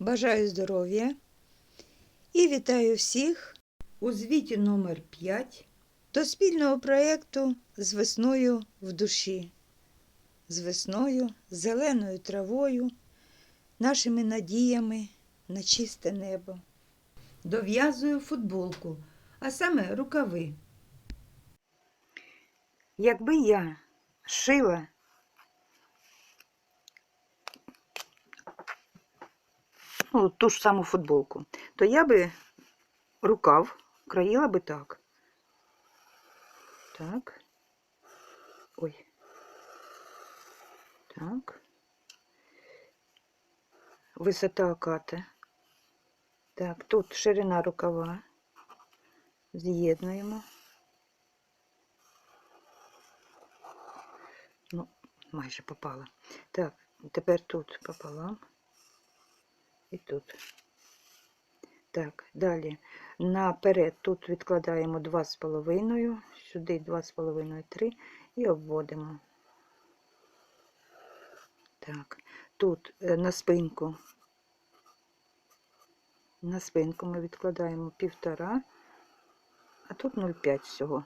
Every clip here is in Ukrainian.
Бажаю здоров'я і вітаю всіх у звіті номер 5 до спільного проєкту з весною в душі, з весною, зеленою травою, нашими надіями на чисте небо. Дов'язую футболку, а саме рукави. Якби я шила ну, ту ж саму футболку, то я би рукав країла би так. Так. Ой. Так. Висота аката. Так, тут ширина рукава. З'єднуємо. Ну, майже попала. Так, тепер тут пополам. І тут. Так, далі наперед тут відкладаємо 2,5, сюди 2,5, 3 і обводимо. Так, тут е, на спинку. На спинку ми відкладаємо півтора, а тут 0,5 всього.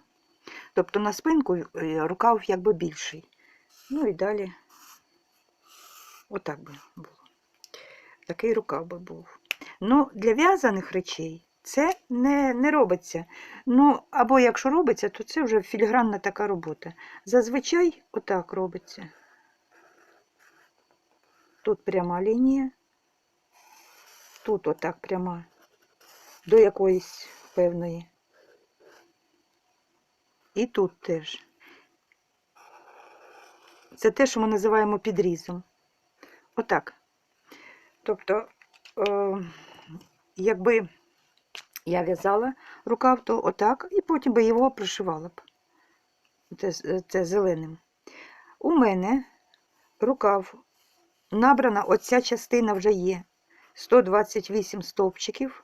Тобто на спинку е, рукав якби більший. Ну і далі отак би було. Такий рукав би був. Ну, для в'язаних речей це не, не робиться. Ну, або якщо робиться, то це вже філігранна така робота. Зазвичай отак робиться. Тут пряма лінія, тут отак пряма, до якоїсь певної. І тут теж. Це те, що ми називаємо підрізом. Отак. Тобто, е, якби я в'язала рукав, то отак, і потім би його пришивала б. Це, це зеленим. У мене рукав набрана, оця частина вже є. 128 стовпчиків,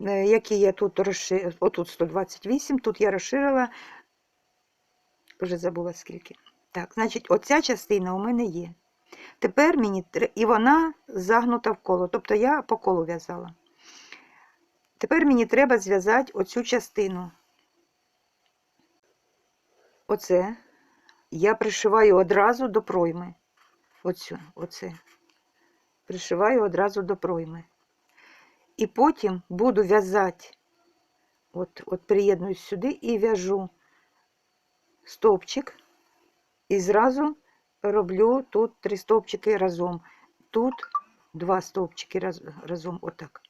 е, які я тут розширила, отут 128, тут я розширила, вже забула скільки. Так, значить, оця частина у мене є. Тепер мені і вона загнута в коло, тобто я по колу в'язала. Тепер мені треба зв'язати оцю частину. Оце я пришиваю одразу до пройми. Оцю, оце. Пришиваю одразу до пройми. І потім буду в'язати, от, от приєднуюсь сюди і в'яжу стовпчик. І зразу роблю тут три стовпчики разом. Тут два стовпчики раз, разом, отак.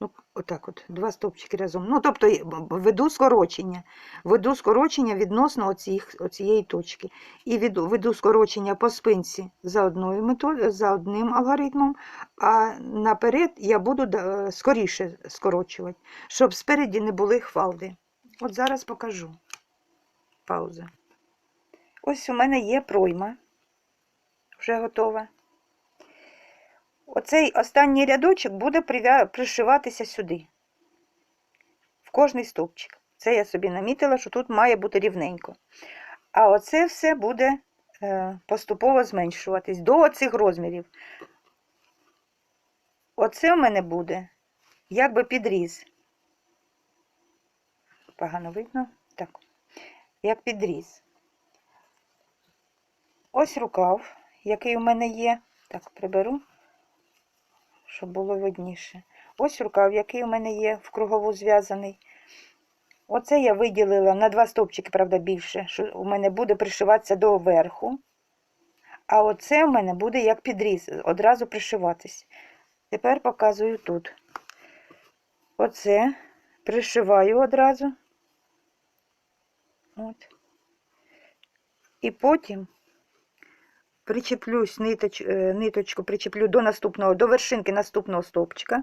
Ну, отак от, два стовпчики разом. Ну, тобто б- веду скорочення. Веду скорочення відносно оцих, оцієї точки. І веду, веду скорочення по спинці за одною методою, за одним алгоритмом, а наперед я буду скоріше скорочувати, щоб спереді не були хвалди. От зараз покажу. Пауза. Ось у мене є пройма. Вже готова. Оцей останній рядочок буде пришиватися сюди. В кожний стовпчик. Це я собі намітила, що тут має бути рівненько. А оце все буде е, поступово зменшуватись до оцих розмірів. Оце в мене буде якби підріз. Погано видно? Так. Як підріз. Ось рукав, який у мене є. Так, приберу, щоб було видніше. Ось рукав, який у мене є в кругову зв'язаний. Оце я виділила на два стовпчики, правда, більше, що у мене буде пришиватися до верху. А оце у мене буде як підріз, одразу пришиватись. Тепер показую тут. Оце пришиваю одразу. От. І потім причеплюсь ниточ, е, ниточку причеплю до наступного, до вершинки наступного стовпчика.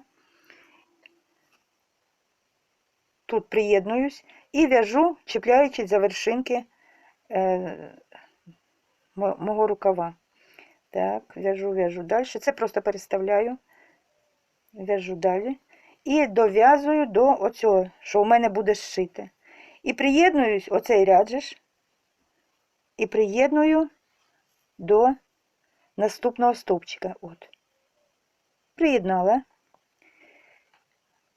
Тут приєднуюсь і в'яжу, чіпляючись за вершинки е, мого рукава. Так, в'яжу, в'яжу далі. Це просто переставляю, в'яжу далі. І дов'язую до оцього, що у мене буде зшите. І приєднуюсь, оцей ряд же ж, і приєдную до наступного стовпчика. От. Приєднала.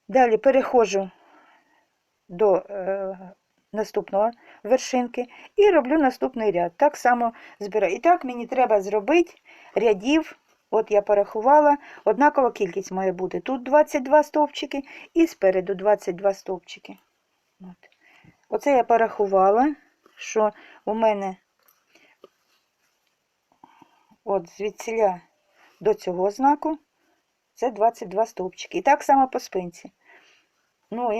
Далі переходжу до е, наступного вершинки і роблю наступний ряд. Так само збираю. І так мені треба зробити рядів. От я порахувала, однакова кількість має бути. Тут 22 стовпчики і спереду 22 стовпчики. От. Оце я порахувала, що у мене от звідсіля до цього знаку це 22 стовпчики. І так само по спинці. Ну,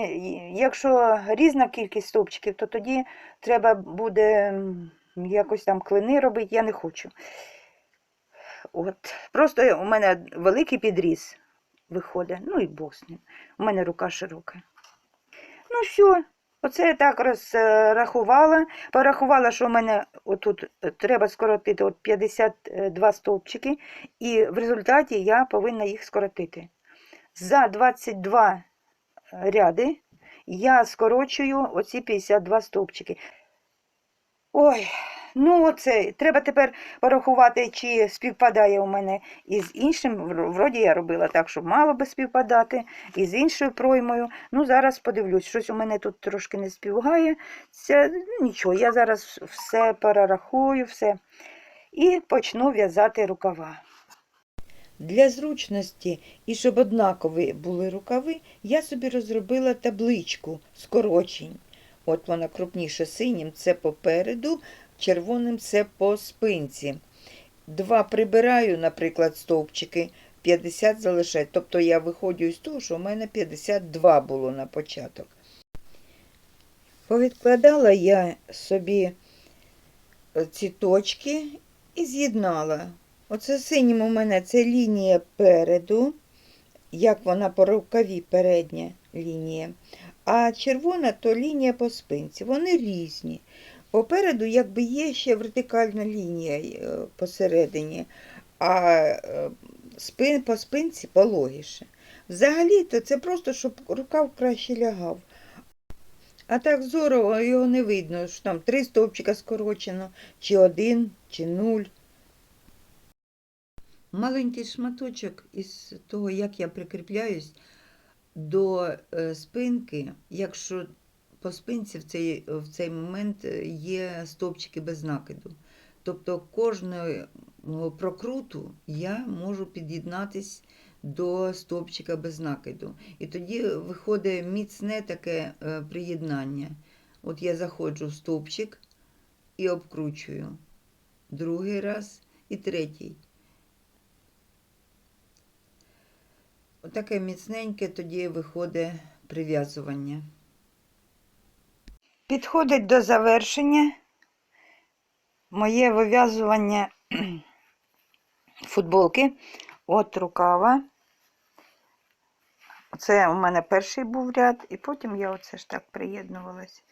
якщо різна кількість стовпчиків, то тоді треба буде якось там клини робити, я не хочу. От. Просто у мене великий підріз виходить. Ну і Бог з ним. У мене рука широка. Ну все, оце я так розрахувала. Порахувала, що у мене отут е, треба скоротити от 52 стовпчики, і в результаті я повинна їх скоротити. За 22 ряди я скорочую оці 52 стовпчики. Ой, ну оце. Треба тепер порахувати, чи співпадає у мене із іншим. Вроді я робила так, щоб мало би співпадати, і з іншою проймою. Ну, зараз подивлюсь, щось у мене тут трошки не співгає. Це ну, нічого, я зараз все перерахую, все. І почну в'язати рукава. Для зручності і щоб однакові були рукави, я собі розробила табличку скорочень. От вона крупніше синім це попереду, червоним це по спинці. Два прибираю, наприклад, стовпчики, 50 залишаю. Тобто я виходжу з того, що у мене 52 було на початок. Повідкладала я собі е, ці точки і з'єднала. Оце синім у мене це лінія переду, як вона по рукаві передня лінія. А червона то лінія по спинці. Вони різні. Попереду якби є ще вертикальна лінія е, посередині, а е, спин, по спинці пологіше. Взагалі-то це просто, щоб рукав краще лягав. А так зоро його не видно, що там три стовпчика скорочено, чи один, чи нуль. Маленький шматочок із того, як я прикріпляюсь до е, спинки, якщо по спинці в цей, в цей момент е, є стовпчики без накиду. Тобто кожного прокруту я можу під'єднатись до стовпчика без накиду. І тоді виходить міцне таке е, приєднання. От я заходжу в стовпчик і обкручую. Другий раз і третій. Отаке міцненьке тоді виходить прив'язування. Підходить до завершення моє вив'язування футболки от рукава. Це у мене перший був ряд, і потім я оце ж так приєднувалась.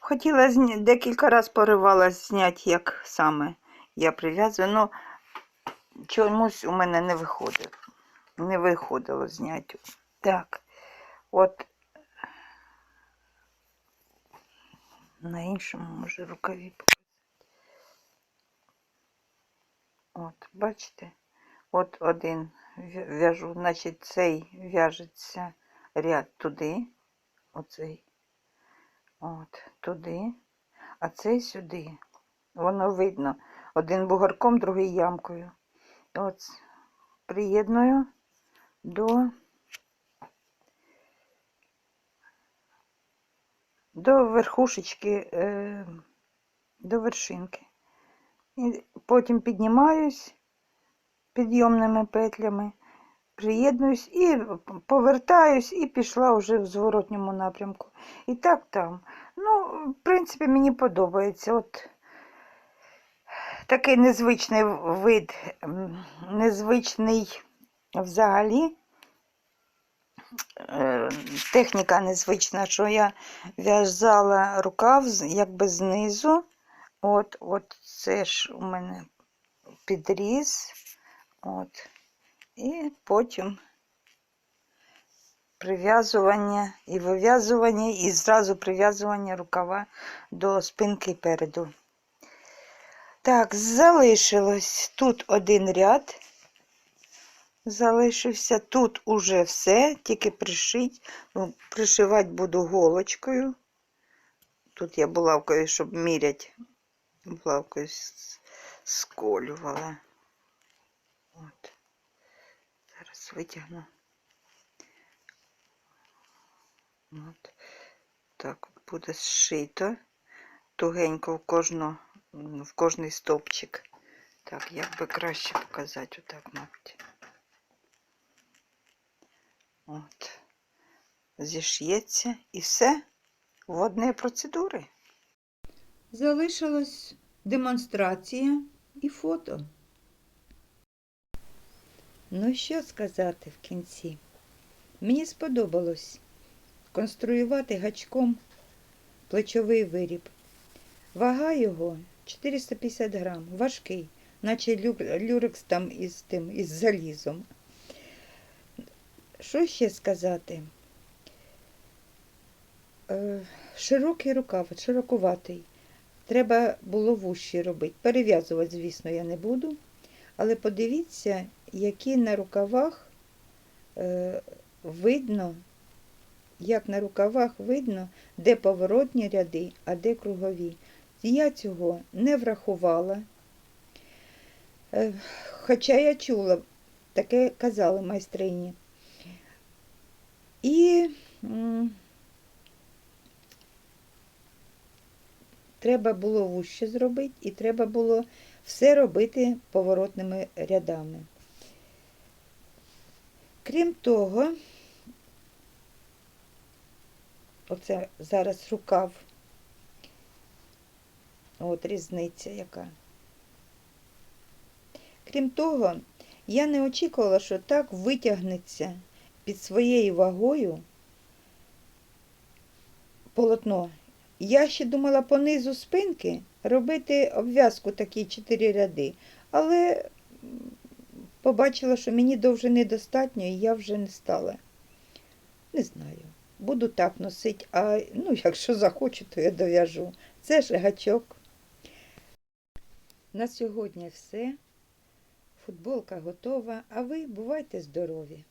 Хотіла декілька разів поривалась зняти, як саме я прив'язую, але чомусь у мене не виходить. Не виходило зняти. Так, от на іншому може рукаві показати. От, бачите? От один в'яжу, значить цей в'яжеться ряд туди, оцей, от, туди, а цей сюди. Воно видно. Один бугорком, другий ямкою. От приєдную до до верхушечки, е, до вершинки. І потім піднімаюсь підйомними петлями, приєднуюсь і повертаюсь, і пішла вже в зворотньому напрямку. І так там. Ну, в принципі, мені подобається. От такий незвичний вид, незвичний взагалі. Е, Техніка незвична, що я в'язала рукав якби знизу. От, от це ж у мене підріз. От. І потім прив'язування і вив'язування, і зразу прив'язування рукава до спинки переду. Так, залишилось тут один ряд. Залишився. Тут уже все, тільки пришить. Ну, пришивати буду голочкою. Тут я булавкою, щоб міряти. Булавкою сколювала. От. Зараз витягну. От. Так буде зшито. Тугенько в кожну, в кожний стовпчик. Так, як би краще показати, отак, мабуть. От. Зіш'ється і все в одне процедури. Залишилась демонстрація і фото. Ну, що сказати в кінці? Мені сподобалось конструювати гачком плечовий виріб. Вага його 450 грам, важкий, наче лю- люрекс там із тим, із залізом. Що ще сказати? Е, широкий рукав, широкуватий. Треба було вущі робити. Перев'язувати, звісно, я не буду. Але подивіться, які на рукавах е, видно, як на рукавах видно, де поворотні ряди, а де кругові. Я цього не врахувала. Е, хоча я чула, таке казали майстрині. І треба було вуще зробити, і треба було все робити поворотними рядами. Крім того, оце зараз рукав, от різниця яка. Крім того, я не очікувала, що так витягнеться під своєю вагою полотно. Я ще думала по низу спинки робити обв'язку такі чотири ряди, але побачила, що мені довжини достатньо, і я вже не стала. Не знаю. Буду так носити, а ну, якщо захочу, то я дов'яжу. Це ж гачок. На сьогодні все. Футболка готова, а ви бувайте здорові!